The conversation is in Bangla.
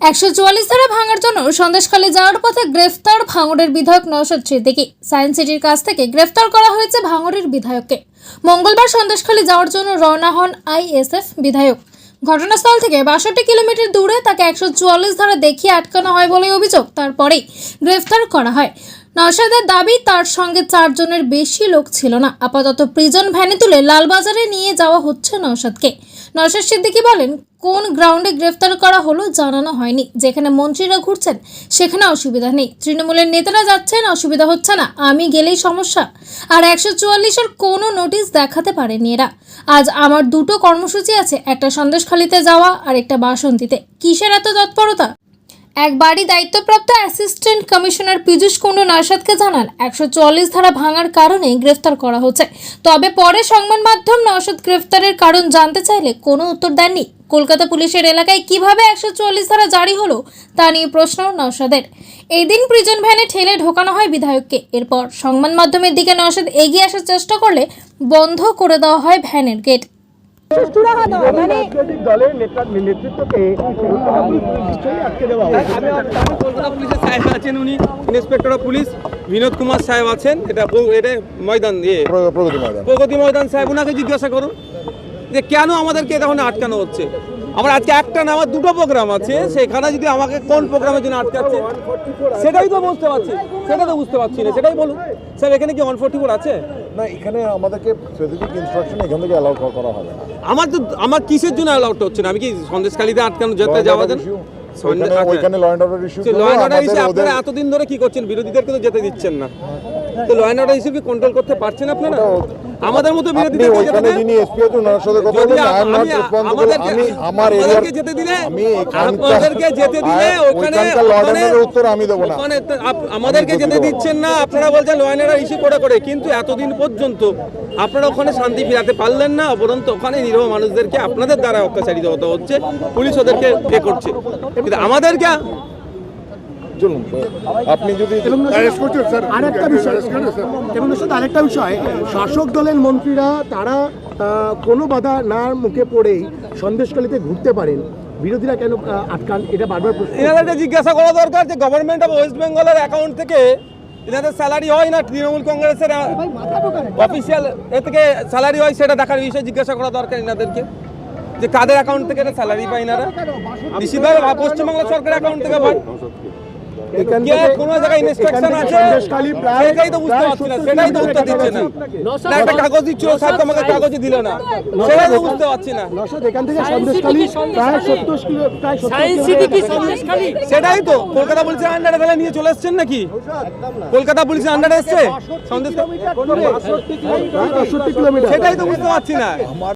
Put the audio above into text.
একশো চুয়াল্লিশ ধারা ভাঙার জন্য সন্দেশখালী যাওয়ার পথে গ্রেফতার ভাঙড়ের বিধায়ক নওশাদ সিদ্দিকী। সায়েন্স সিটির কাছ থেকে গ্রেফতার করা হয়েছে ভাঙড়ের বিধায়ককে। মঙ্গলবার সন্দেশখালী যাওয়ার জন্য রওনা হন আইএসএফ বিধায়ক। ঘটনাস্থল থেকে বাষট্টি কিলোমিটার দূরে তাকে একশো চুয়াল্লিশ ধারা দেখিয়ে আটকানো হয় বলে অভিযোগ। তারপরেই গ্রেফতার করা হয়। নওশাদের দাবি, তার সঙ্গে চারজনের বেশি লোক ছিল না। আপাতত প্রিজন ভ্যানে তুলে লালবাজারে নিয়ে যাওয়া হচ্ছে নওশাদকে। নওশাদ সিদ্দিকী বলেন কোন গ্রাউন্ডে গ্রেফতার করা হলো জানানো হয়নি। যেখানে মন্ত্রীরা ঘুরছেন সেখানে অসুবিধা নেই। তৃণমূলের নেতারা যাচ্ছেন, অসুবিধা হচ্ছে না। আমি গেলেই সমস্যা। আর একশো চুয়াল্লিশের কোনো নোটিশ দেখাতে পারেনি এরা। আজ আমার দুটো কর্মসূচি আছে, একটা সন্দেশখালিতে যাওয়া আর একটা বাসন্তীতে। কিসের এত তৎপরতা? একবারই দায়িত্বপ্রাপ্ত অ্যাসিস্ট্যান্ট কমিশনার পীযূষ কুণ্ডু নয়সাদকে জানান, একশো চুয়াল্লিশ ধারা ভাঙার কারণে গ্রেফতার করা হচ্ছে। তবে পরে সংবাদ মাধ্যম নওশাদ গ্রেফতারের কারণ জানতে চাইলে কোনো উত্তর দেননি। কলকাতা পুলিশের এলাকায় কীভাবে একশো চুয়াল্লিশ ধারা জারি হলো, তা নিয়ে প্রশ্ন নওশাদের এই দিন প্রিজন ভ্যানে ঠেলে ঢোকানো হয় বিধায়ককে। এরপর সংবাদ মাধ্যমের দিকে নওশাদ এগিয়ে আসার চেষ্টা করলে বন্ধ করে দেওয়া হয় ভ্যানের গেট। রাজনৈতিক দলের নেতৃত্বকে কলকাতা পুলিশ নিশ্চয়ই আটকে দেওয়া কলকাতা পুলিশের সাহেব আছেন উনি inspector of police Binod Kumar সাহেব আছেন এটা এটা ময়দান ইয়ে। প্রগতি ময়দান। প্রগতি ময়দান সাহেব ওনাকে জিজ্ঞাসা করুন যে কেন আমাদেরকে তখন আটকানো হচ্ছে? আমার আজকে একটা না আমার দুটো প্রোগ্রাম আছে সেখানে যদি আমাকে কোন প্রোগ্রামের জন্য আটকাচ্ছে সেটাই তো বুঝতে পারছি সেটা তো বুঝতে পারছি না সেটাই বলুন। স্যার এখানে কি ওয়ান ফোর্টি ফোর আছে? না এখানে আমাদেরকে স্পেসিফিক ইনস্ট্রাকশন এখান থেকে অ্যালাউ করা হবে না। আমার তো আমার কিসের জন্য অ্যালাউড হচ্ছে না? আমি কি সন্দেশকালীতে আটকানো যেতে যাওয়া। ওইখানে অর্ডার ইস্যু অর্ডার ইস্যু আপনারা এতদিন ধরে কি করছেন? বিরোধীদেরকে তো যেতে দিচ্ছেন না। তো ল অ্যান্ড অর্ডার হিসেবে কন্ট্রোল করতে পারছেন আপনারা? আমাদের মতো আপনি ওইখানে যিনি এসপি আছেন ওনার সাথে কথা বলুন আই এম নট রেসপন্সিবল আমাদেরকে- আমি আমার এরিয়ার যেতে দিলে আমি আপনাদেরকে যেতে দিলে ওখানে ওখানে- উত্তর আমি দেবো না। ওখানে আমাদেরকে যেতে দিচ্ছেন না। আপনারা বলছেন ল অ্যান্ড অর্ডার ইস্যু করে করে কিন্তু এতদিন পর্যন্ত আপনারা ওখানে শান্তি ফিরাতে পারলেন না উপরন্ত ওখানে নিরীহ মানুষদেরকে আপনাদের দ্বারা অত্যাচারিত হতে হচ্ছে পুলিশ ওদেরকে এ করছে। কিন্তু আমাদেরকে চলুন আপনি যদি আরেকটা বিষয় এবং সাথে আরেকটা বিষয় শাসক দলের মন্ত্রীরা তারা কোনো বাধা না মুখে পড়েই সন্দেশকালীতে ঘুরতে পারেন। বিরোধীরা কেন আটকান? এটা বারবার প্রশ্ন। এনাদেরকে জিজ্ঞাসা করা দরকার যে গভর্নমেন্ট অফ ওয়েস্ট বেঙ্গলের অ্যাকাউন্ট থেকে এনাদের স্যালারি হয় না তৃণমূল কংগ্রেসের অফিসিয়াল এ থেকে স্যালারি হয় সেটা দেখার বিষয়ে জিজ্ঞাসা করা দরকার এনাদেরকে। যে কাদের অ্যাকাউন্ট থেকে এটা স্যালারি পায় এনারা? নিশ্চিতভাবে পশ্চিমবাংলা সরকারের অ্যাকাউন্ট থেকে পায় এখান থেকে- কোনো জায়গায় ইনস্ট্রাকশন আছে? সেটাই তো বুঝতে পারছি না সেটাই তো উত্তর দিচ্ছে না। না একটা কাগজ দিচ্ছিল স্যার তো কাগজই দিল না। সেটাই তো বুঝতে পারছি না। নশাদ এখান থেকে সন্দেশখালী প্রায় সত্তর কিলো প্রায় সত্তর সেটাই তো কলকাতা পুলিশের আন্ডারে তাহলে নিয়ে চলে এসছেন নাকি? কলকাতা পুলিশের আন্ডারে এসছে? সন্দেশ কিলোমিটার সেটাই তো বুঝতে পারছি না।